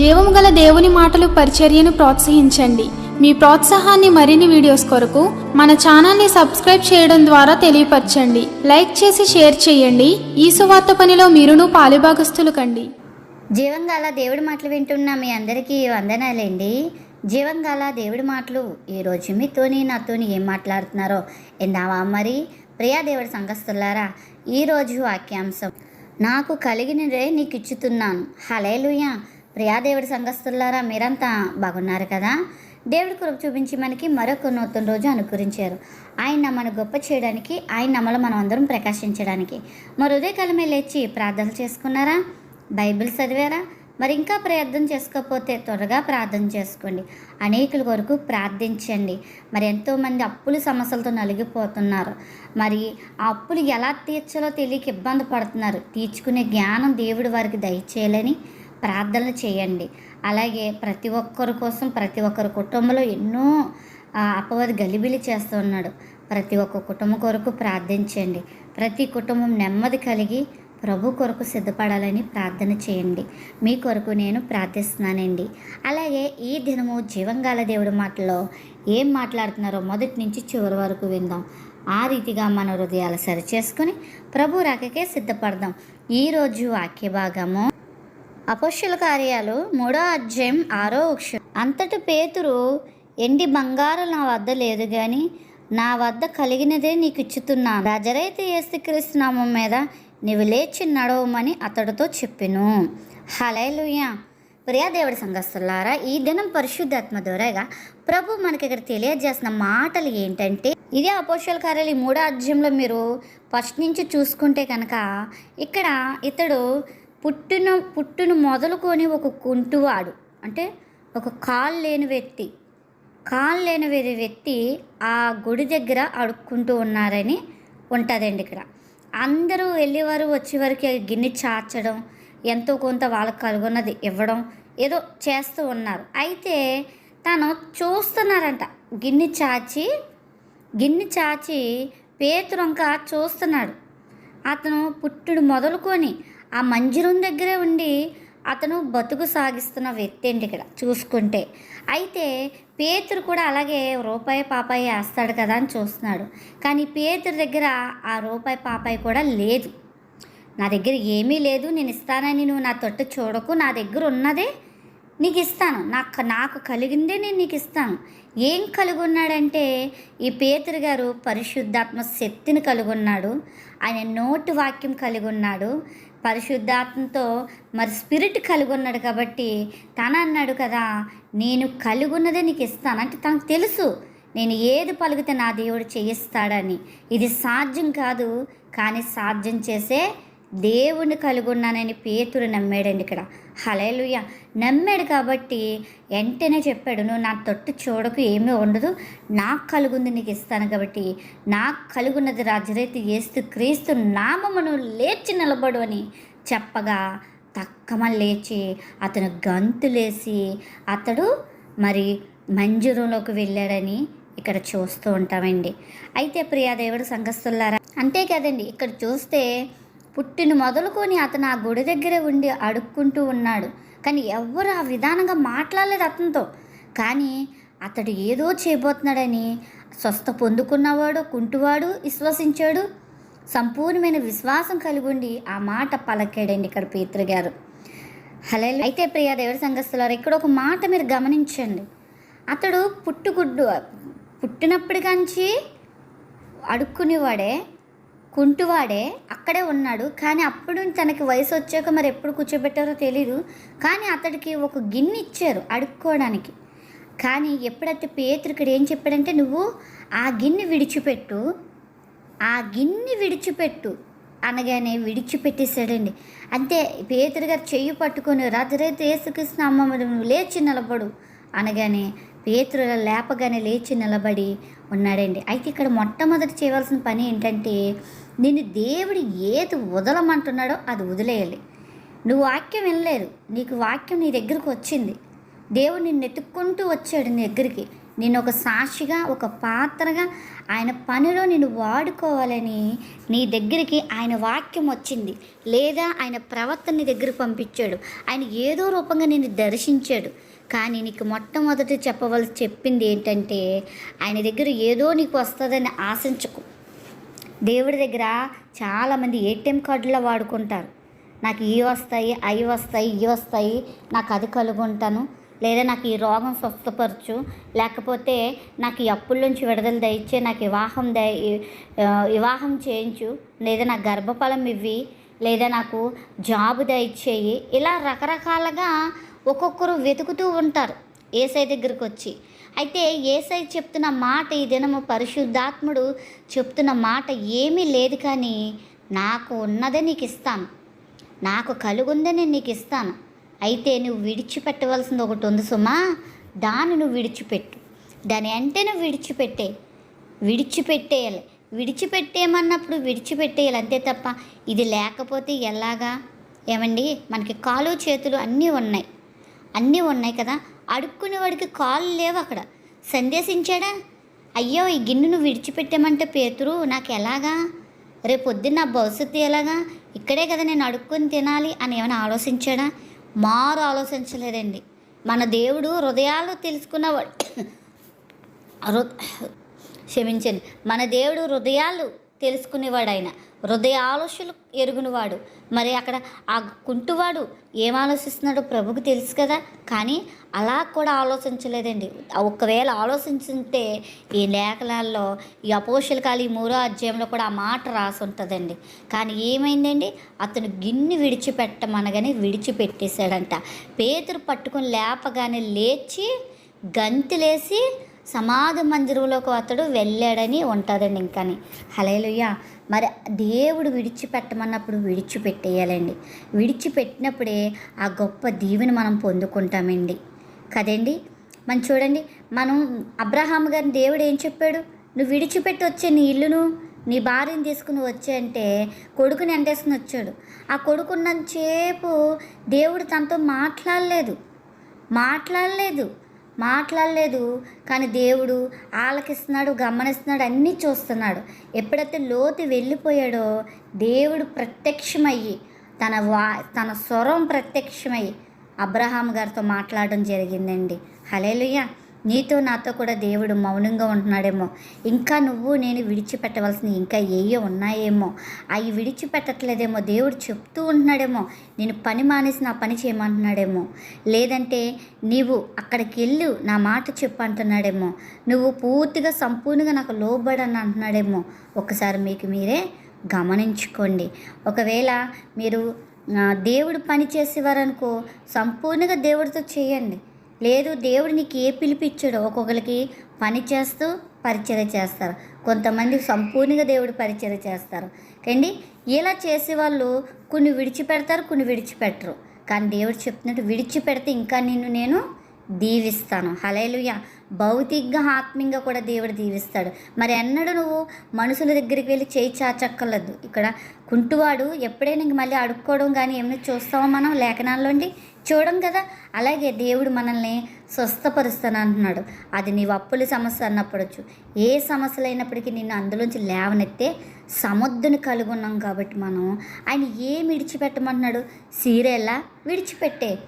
జీవము గల దేవుని మాటలు పరిచర్యను ప్రోత్సహించండి. మీ ప్రోత్సాహాన్ని మరిన్ని వీడియోస్ కొరకు మన ఛానల్ని సబ్స్క్రైబ్ చేయడం ద్వారా తెలియపరచండి. లైక్ చేసి షేర్ చేయండి. ఈ సువార్త పనిలో మీరును పాలుభాగస్తులు కండి. జీవంగాల దేవుడి మాటలు వింటున్న మీ అందరికీ వందనాలండి. జీవంగాల దేవుడి మాటలు ఈరోజు మీతోని నాతోని ఏం మాట్లాడుతున్నారో ఎందావా మరి? ప్రియా దేవుడి సంఘస్థులారా ఈరోజు వాక్యాంశం నాకు కలిగినదే నీకు ఇచ్చుతున్నాను హలేలుయా ప్రియా దేవుడి సంఘస్థులారా మీరంతా బాగున్నారు కదా? దేవుడి కృప చూపించి మనకి మరొక నూతన రోజు అనుకరించారు. ఆయన మన గొప్ప చేయడానికి ఆయన నమ్మలో మనం అందరం ప్రకాశించడానికి. మరి ఉదయకాలమే లేచి ప్రార్థన చేసుకున్నారా? బైబిల్ చదివారా? మరి ఇంకా ప్రయత్నం చేసుకోకపోతే త్వరగా ప్రార్థన చేసుకోండి. అనేకుల కొరకు ప్రార్థించండి. మరి ఎంతోమంది అప్పుల సమస్యలతో నలిగిపోతున్నారు. మరి ఆ అప్పులు ఎలా తీర్చాలో తెలియక ఇబ్బంది పడుతున్నారు. తీర్చుకునే జ్ఞానం దేవుడు వారికి దయచేయాలని ప్రార్థనలు చేయండి. అలాగే ప్రతి ఒక్కరి కోసం ప్రతి ఒక్కరి కుటుంబంలో ఎన్నో అపవాది గలిబిలి చేస్తూ ఉన్నాడు. ప్రతి ఒక్క కుటుంబం కొరకు ప్రార్థించండి. ప్రతి కుటుంబం నెమ్మది కలిగి ప్రభు కొరకు సిద్ధపడాలని ప్రార్థన చేయండి. మీ కొరకు నేను ప్రార్థిస్తున్నానండి. అలాగే ఈ దినము జీవంగాల దేవుడి మాటలో ఏం మాట్లాడుతున్నారో మొదటి నుంచి చివరి వరకు విందాం. ఆ రీతిగా మన హృదయాలు సరిచేసుకొని ప్రభు రాకకే సిద్ధపడదాం. ఈరోజు వాక్య భాగము అపోష్యుల కార్యాలు మూడో అధ్యాయం ఆరో వృక్షం అంతటి పేతురు ఎండి బంగారం నా వద్ద లేదు కానీ నా వద్ద కలిగినదే నీకు ఇచ్చుతున్నాను. రజరైతే ఏసుక్రీస్తు నామం మీద నీవు లేచి నడవమని అతడితో చెప్పెను. హలైలుయా ప్రియా దేవుడి సంఘస్థులారా ఈ దినం పరిశుద్ధాత్మ ద్వారాగా ప్రభు మనకి ఇక్కడ తెలియజేసిన మాటలు ఏంటంటే ఇదే అపోషల కార్యాలు ఈ మూడో అధ్యాయంలో మీరు ఫస్ట్ నుంచి చూసుకుంటే కనుక ఇక్కడ ఇతడు పుట్టిన పుట్టును మొదలుకొని ఒక కుంటువాడు. అంటే ఒక కాలు లేని వ్యక్తి. కాలు లేని వేరే వ్యక్తి ఆ గుడి దగ్గర అడుక్కుంటూ ఉన్నారని ఉంటుందండి ఇక్కడ. అందరూ వెళ్ళేవారు వచ్చేవారికి గిన్నె చాచడం ఎంతో కొంత వాళ్ళకి కలుగున్నది ఇవ్వడం ఏదో చేస్తూ ఉన్నారు. అయితే తను చూస్తున్నారంట గిన్నె చాచి గిన్నె చాచి పేతురంక చూస్తున్నాడు. అతను పుట్టుడు మొదలుకొని ఆ మంజరం దగ్గరే ఉండి అతను బతుకు సాగిస్తున్న వ్యక్తి అండి ఇక్కడ చూసుకుంటే. అయితే పేతురు కూడా అలాగే రూపాయి పాపాయి వేస్తాడు కదా అని చూస్తున్నాడు. కానీ పేతురు దగ్గర ఆ రూపాయి పాపాయి కూడా లేదు. నా దగ్గర ఏమీ లేదు నేను ఇస్తానని నువ్వు నా తొట్టు చూడకు నా దగ్గర ఉన్నదే నీకు ఇస్తాను. నాకు నాకు కలిగిందే నేను నీకు ఇస్తాను. ఏం కలిగి ఉన్నాడంటే ఈ పేతురు గారు పరిశుద్ధాత్మ శక్తిని కలిగి ఉన్నాడు ఆయన నోటు వాక్యం కలిగి ఉన్నాడు పరిశుద్ధాత్మతో మరి స్పిరిట్ కలిగి ఉన్నాడు కాబట్టి తన అన్నాడు కదా నేను కలిగి ఉన్నదే నీకు ఇస్తాను. అంటే తనకు తెలుసు నేను ఏది పలికితే నా దేవుడు చేయిస్తాడని. ఇది సాధ్యం కాదు కానీ సాధ్యం చేసే దేవుని కలుగున్నానని పేతురు నమ్మాడండి ఇక్కడ. హలేలుయ నమ్మాడు కాబట్టి వెంటనే చెప్పాడు నువ్వు నా తొట్టు చూడకు ఏమీ ఉండదు. నాకు కలుగుంది నీకు ఇస్తాను కాబట్టి. నాకు కలుగున్నది రాజరైతు ఏస్తు క్రీస్తు నామమును లేచి నిలబడు అని చెప్పగా తక్కమ లేచి అతను గంతులేసి అతడు మరి మంజూరంలోకి వెళ్ళాడని ఇక్కడ చూస్తూ ఉంటామండి. అయితే ప్రియా దేవుడు అంతే కదండి. ఇక్కడ చూస్తే పుట్టిన మొదలుకొని అతను ఆ గుడి దగ్గరే ఉండి అడుక్కుంటూ ఉన్నాడు. కానీ ఎవ్వరు ఆ విధానంగా మాట్లాడలేదు అతనితో. కానీ అతడు ఏదో చేయబోతున్నాడని స్వస్థ పొందుకున్నవాడు కుంటువాడు విశ్వసించాడు. సంపూర్ణమైన విశ్వాసం కలిగి ఉండి ఆ మాట పలకాడండి ఇక్కడ పేతురు గారు. హలో అయితే ప్రియా దేవుడి సంఘస్థులారు ఇక్కడ ఒక మాట మీరు గమనించండి. అతడు పుట్టుగుడ్డు పుట్టినప్పటికంచి అడుక్కునేవాడే కుంటువాడే అక్కడే ఉన్నాడు. కానీ అప్పుడు తనకి వయసు వచ్చాక మరి ఎప్పుడు కూర్చోబెట్టారో తెలీదు. కానీ అతడికి ఒక గిన్నె ఇచ్చారు అడుక్కోవడానికి. కానీ ఎప్పుడైతే పేతురుకుడు ఏం చెప్పాడంటే నువ్వు ఆ గిన్నె విడిచిపెట్టు ఆ గిన్నె విడిచిపెట్టు అనగానే విడిచిపెట్టేశాడండి. అంతే పేతురు గారు చెయ్యి పట్టుకొని రాత్రైతే ఏసుకృష్ణ అమ్మ నువ్వు లేచి నిలబడు అనగానే పేతురు లేపగానే లేచి నిలబడి ఉన్నాడండి. అయితే ఇక్కడ మొట్టమొదటి చేయవలసిన పని ఏంటంటే నిన్ను దేవుడు ఏది వదలమంటున్నాడో అది వదిలేయాలి. నువ్వు వాక్యం వినలేరు. నీకు వాక్యం నీ దగ్గరకు వచ్చింది. దేవుడు నిన్ను ఎత్తుక్కుంటూ వచ్చాడు నీ దగ్గరికి. నేను ఒక సాక్షిగా ఒక పాత్రగా ఆయన పనిలో నేను వాడుకోవాలని నీ దగ్గరికి ఆయన వాక్యం వచ్చింది. లేదా ఆయన ప్రవర్తన నీ దగ్గర పంపించాడు. ఆయన ఏదో రూపంగా నేను దర్శించాడు. కానీ నీకు మొట్టమొదటి చెప్పవలసి చెప్పింది ఏంటంటే ఆయన దగ్గర ఏదో నీకు వస్తుందని ఆశించకు. దేవుడి దగ్గర చాలామంది ఏటీఎం కార్డులో వాడుకుంటారు. నాకు ఇవి వస్తాయి అవి వస్తాయి ఇవి వస్తాయి నాకు అది కలుగుంటాను లేదా నాకు ఈ రోగం స్వస్థపరచు. లేకపోతే నాకు ఈ అప్పుల నుంచి విడుదల దయచే నాకు వివాహం దయ వివాహం చేయించు. లేదా నాకు గర్భఫలం ఇవ్వి. లేదా నాకు జాబ్ దయచేయి. ఇలా రకరకాలుగా ఒక్కొక్కరు వెతుకుతూ ఉంటారు ఏసై దగ్గరికి వచ్చి అయితే ఏసై చెప్తున్న మాట ఈ దినము పరిశుద్ధాత్ముడు చెప్తున్న మాట ఏమీ లేదు కానీ నాకు ఉన్నదే నీకు ఇస్తాను నాకు కలుగుందని నీకు ఇస్తాను అయితే నువ్వు విడిచిపెట్టవలసింది ఒకటి ఉంది సుమా. దాన్ని నువ్వు విడిచిపెట్టు. దాని అంటే నువ్వు విడిచిపెట్టే. విడిచిపెట్టేయాలి. విడిచిపెట్టేయమన్నప్పుడు విడిచిపెట్టేయాలి అంతే తప్ప ఇది లేకపోతే ఎలాగా? ఏమండి? మనకి కాలు చేతులు అన్నీ ఉన్నాయి. అన్నీ ఉన్నాయి కదా? అడుక్కునేవాడికి కాళ్ళు లేవు అక్కడ. సందేశించాడా? అయ్యో ఈ గిన్నెను విడిచిపెట్టేమంటే పేతురు నాకు ఎలాగా? రేపు పొద్దున్న నా భవిష్యత్తు ఎలాగా? ఇక్కడే కదా నేను అడుక్కొని తినాలి అని ఏమైనా ఆలోచించాడా? మారు ఆలోచించలేదండి. మన దేవుడు హృదయాలు తెలుసుకున్నవాడు. క్షమించండి. మన దేవుడు హృదయాలు తెలుసుకునేవాడు ఆయన హృదయ ఆలోచనలు ఎరుగునివాడు. మరి అక్కడ ఆ కుంటువాడు ఏం ఆలోచిస్తున్నాడో ప్రభుకు తెలుసు కదా. కానీ అలా కూడా ఆలోచించలేదండి. ఒకవేళ ఆలోచించుంటే ఈ లేఖనాల్లో ఈ అపోషల ఈ మూడో అధ్యాయంలో కూడా ఆ మాట రాసి ఉంటుందండి. కానీ ఏమైందండి? అతను గిన్నె విడిచిపెట్టమనగానే విడిచిపెట్టేశాడంట. పేతురు పట్టుకొని లేపగానే లేచి గంతులేసి సమాధి మందిరంలోకి అతడు వెళ్ళాడని ఉంటుందండి ఇంకని. హలేలుయ్య మరి దేవుడు విడిచిపెట్టమన్నప్పుడు విడిచిపెట్టేయాలండి. విడిచిపెట్టినప్పుడే ఆ గొప్ప దీవెని మనం పొందుకుంటామండి. కదండి? మనం చూడండి మనం అబ్రహాం గారిని దేవుడు ఏం చెప్పాడు? నువ్వు విడిచిపెట్టి వచ్చే నీ ఇల్లును నీ భార్యను తీసుకుని వచ్చే అంటే కొడుకుని ఎంటేసుకుని వచ్చాడు. ఆ కొడుకున్నంతసేపు దేవుడు తనతో మాట్లాడలేదు. మాట్లాడలేదు. మాట్లాడలేదు. కానీ దేవుడు ఆలకిస్తున్నాడు గమనిస్తున్నాడు అన్నీ చూస్తున్నాడు. ఎప్పుడైతే లోతు వెళ్ళిపోయాడో దేవుడు ప్రత్యక్షమయ్యి తన వా తన స్వరం ప్రత్యక్షమై అబ్రహాం గారితో మాట్లాడడం జరిగిందండి. హలేలుయ్య నీతో నాతో కూడా దేవుడు మౌనంగా ఉంటున్నాడేమో. ఇంకా నువ్వు నేను విడిచిపెట్టవలసిన ఇంకా ఏయో ఉన్నాయేమో. అవి విడిచిపెట్టట్లేదేమో. దేవుడు చెప్తూ ఉంటున్నాడేమో. నేను పని మానేసి నా పని చేయమంటున్నాడేమో. లేదంటే నీవు అక్కడికి వెళ్ళు నా మాట చెప్పు అంటున్నాడేమో. నువ్వు పూర్తిగా సంపూర్ణంగా నాకు లోబడని అంటున్నాడేమో. ఒకసారి మీకు మీరే గమనించుకోండి. ఒకవేళ మీరు దేవుడు పని చేసేవారనుకో సంపూర్ణంగా దేవుడితో చేయండి. లేదు దేవుడు నీకు ఏ పిలిపిచ్చాడో ఒక్కొక్కరికి పని చేస్తూ పరిచయం చేస్తారు. కొంతమంది సంపూర్ణంగా దేవుడు పరిచయం చేస్తారు. కండి ఇలా చేసేవాళ్ళు కొన్ని విడిచిపెడతారు కొన్ని విడిచిపెట్టరు. కానీ దేవుడు చెప్తున్నట్టు విడిచిపెడితే ఇంకా నిన్ను నేను దీవిస్తాను. హలేలుయ భౌతికంగా ఆత్మీయంగా కూడా దేవుడు దీవిస్తాడు. మరి ఎన్నడూ నువ్వు మనుషుల దగ్గరికి వెళ్ళి చేయి చాచక్కర్లేదు. ఇక్కడ కుంటువాడు ఎప్పుడైనా ఇంక మళ్ళీ అడుక్కోవడం కానీ ఏమైనా చూస్తామో మనం లేఖనాల్లోండి చూడం కదా? అలాగే దేవుడు మనల్ని స్వస్థపరుస్తాను అంటున్నాడు. అది నీవు అప్పుల సమస్య అన్నప్పుడొచ్చు. ఏ సమస్యలు అయినప్పటికీ నిన్ను అందులోంచి లేవనెత్తే సముద్రుని కలిగి ఉన్నాం కాబట్టి మనం. ఆయన ఏం విడిచిపెట్టమంటున్నాడు? సీరియల్లా విడిచిపెట్టే.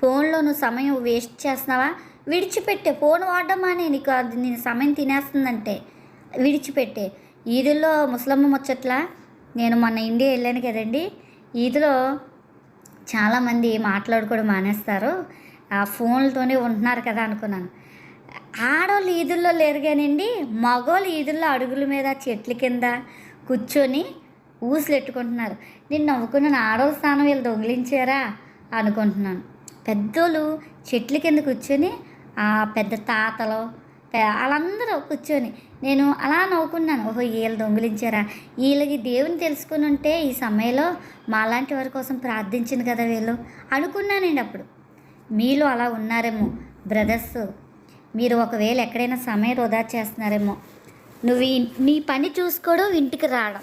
ఫోన్లో నువ్వు సమయం వేస్ట్ చేస్తున్నావా? విడిచిపెట్టే. ఫోన్ వాడడం నీకు అది నేను సమయం తినేస్తుందంటే. విడిచిపెట్టే. ఈదుల్లో ముసలమ్మ ముచ్చట్లా? నేను మొన్న ఇండియా వెళ్ళాను కదండి. ఈదులో చాలామంది మాట్లాడుకోవడం మానేస్తారు. ఆ ఫోన్లతోనే ఉంటున్నారు కదా అనుకున్నాను. ఆడవాళ్ళు ఈదుల్లో లేరు కానివ్వండి మగవాళ్ళు ఈదుల్లో అడుగుల మీద చెట్ల కింద కూర్చొని ఊసులెట్టుకుంటున్నారు. నేను నవ్వుకున్నాను ఆడవాళ్ళ స్థానం వీళ్ళు దొంగిలించారా? అనుకుంటున్నాను. పెద్దోళ్ళు చెట్ల కింద కూర్చొని ఆ పెద్ద తాతలు వాళ్ళందరూ కూర్చొని నేను అలా నవ్వుకున్నాను. ఓహో వీళ్ళు దొంగిలించారా? వీళ్ళకి దేవుని తెలుసుకుని ఉంటే ఈ సమయంలో మాలాంటి వారి కోసం ప్రార్థించింది కదా వీళ్ళు అనుకున్నానండి అప్పుడు. మీలో అలా ఉన్నారేమో బ్రదర్స్. మీరు ఒకవేళ ఎక్కడైనా సమయం వృధా చేస్తున్నారేమో. నువ్వు నీ పని చూసుకోవడం ఇంటికి రావడం.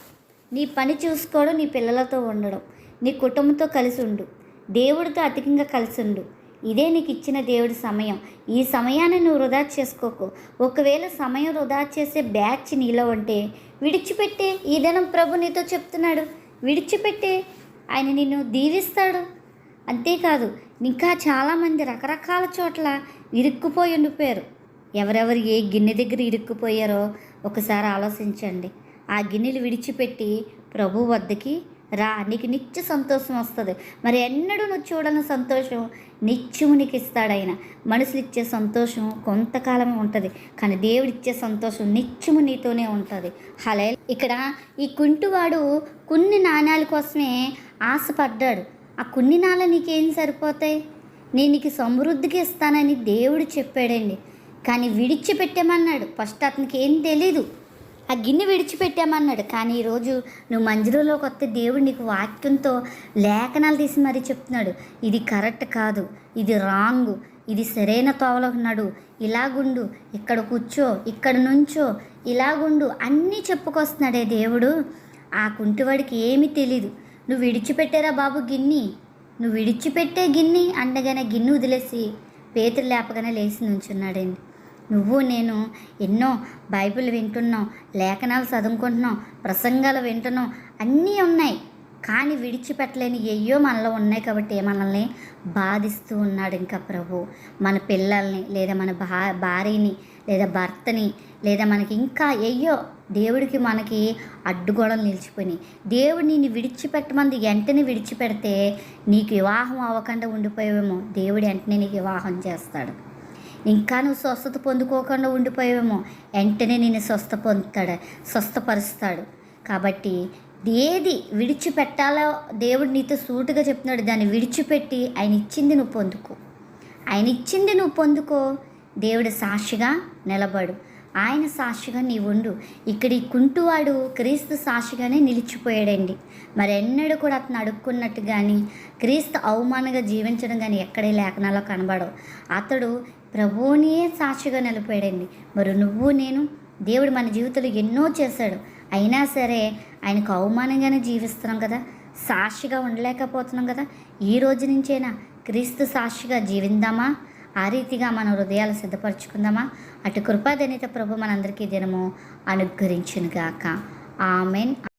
నీ పని చూసుకోవడం నీ పిల్లలతో ఉండడం. నీ కుటుంబంతో కలిసి ఉండు. దేవుడితో అధికంగా కలిసి ఉండు. ఇదే నీకు ఇచ్చిన దేవుడి సమయం. ఈ సమయాన్ని నువ్వు వృధా చేసుకోకు. ఒకవేళ సమయం వృధా చేసే బ్యాచ్ నీలో ఉంటే విడిచిపెట్టే ఈ దినం ప్రభు నీతో చెప్తున్నాడు. విడిచిపెట్టే. ఆయన నిన్ను దీవిస్తాడు. అంతేకాదు ఇంకా చాలామంది రకరకాల చోట్ల ఇరుక్కుపోయి ఉండిపోయారు. ఎవరెవరు ఏ గిన్నె దగ్గర ఇరుక్కుపోయారో ఒకసారి ఆలోచించండి. ఆ గిన్నెలు విడిచిపెట్టి ప్రభు వద్దకి రా నీకు నిత్య సంతోషం వస్తుంది. మరి ఎన్నడూ నువ్వు చూడని సంతోషం నిత్యము నీకు ఇస్తాడు ఆయన మనుషులు ఇచ్చే సంతోషం కొంతకాలమే ఉంటుంది. కానీ దేవుడు ఇచ్చే సంతోషం నిత్యము నీతోనే ఉంటుంది. హలే ఇక్కడ ఈ కుంటువాడు కొన్ని నాణ్యాల కోసమే ఆశపడ్డాడు. ఆ కొన్ని నాళ్ళ నీకేం సరిపోతాయి? నేను నీకు సమృద్ధికి ఇస్తానని దేవుడు చెప్పాడండి. కానీ విడిచిపెట్టమన్నాడు. ఫస్ట్ అతనికి ఏం తెలీదు. ఆ గిన్నె విడిచిపెట్టామన్నాడు. కానీ ఈరోజు నువ్వు మందిరంలోకి వస్తే దేవుడు నీకు వాక్యంతో లేఖనాలు తీసి మరీ చెప్తున్నాడు. ఇది కరెక్ట్ కాదు. ఇది రాంగ్. ఇది సరైన తోవలో నడు. ఇలాగుండు. ఇక్కడ కూర్చో. ఇక్కడ నుంచో. ఇలాగుండు. అన్నీ చెప్పుకొస్తున్నాడే దేవుడు. ఆ కుంటివాడికి ఏమీ తెలీదు. నువ్వు విడిచిపెట్టారా బాబు గిన్ని? నువ్వు విడిచిపెట్టే గిన్ని? అండగానే గిన్నె వదిలేసి పేతులు లేపగానే లేచి నుంచున్నాడండి. నువ్వు నేను ఎన్నో బైబిల్ వింటున్నాం లేఖనాలు చదువుకుంటున్నాం ప్రసంగాలు వింటున్నాం అన్నీ ఉన్నాయి. కానీ విడిచిపెట్టలేని ఏయో మనలో ఉన్నాయి కాబట్టి మనల్ని బాధిస్తూ ఉన్నాడు ఇంకా ప్రభు. మన పిల్లల్ని లేదా మన భా భార్యని లేదా భర్తని లేదా మనకి ఇంకా ఎయ్యో దేవుడికి మనకి అడ్డుగోడలు నిలిచిపోయినాయి. దేవుడు నిన్ను విడిచిపెట్టమంది వెంటనే విడిచిపెడితే నీకు వివాహం అవ్వకుండా ఉండిపోయేమో దేవుడు వెంటనే నీకు వివాహం చేస్తాడు. ఇంకా నువ్వు స్వస్థత పొందుకోకుండా ఉండిపోయావేమో. వెంటనే నేను స్వస్థ పొందుతాడు స్వస్థపరుస్తాడు. కాబట్టి ఏది విడిచిపెట్టాలో దేవుడు నీతో సూటుగా చెప్తున్నాడు దాన్ని విడిచిపెట్టి ఆయన ఇచ్చింది నువ్వు పొందుకో. ఆయన ఇచ్చింది నువ్వు పొందుకో దేవుడు సాక్షిగా నిలబడు. ఆయన సాక్షిగా నీ ఉండు. ఇక్కడ ఈ కుంటువాడు క్రీస్తు సాక్షిగానే నిలిచిపోయాడండి. మరి ఎన్నడూ కూడా అతను అడుక్కున్నట్టు కానీ క్రీస్తు అవమానంగా జీవించడం కానీ ఎక్కడే లేఖనాల్లో కనబడవు. అతడు ప్రభువునియే సాక్షిగా నిలిపాడండి మరి నువ్వు నేను దేవుడు మన జీవితంలో ఎన్నో చేశాడు. అయినా సరే ఆయనకు అవమానంగానే జీవిస్తున్నాం కదా. సాక్షిగా ఉండలేకపోతున్నాం కదా. ఈ రోజు నుంచైనా క్రీస్తు సాక్షిగా జీవిందామా? ఆ రీతిగా మన హృదయాలు సిద్ధపరచుకుందామా? అటు కృపాదనిత ప్రభు మనందరికీ దినము అనుగ్రహించునుగాక. ఆమెన్.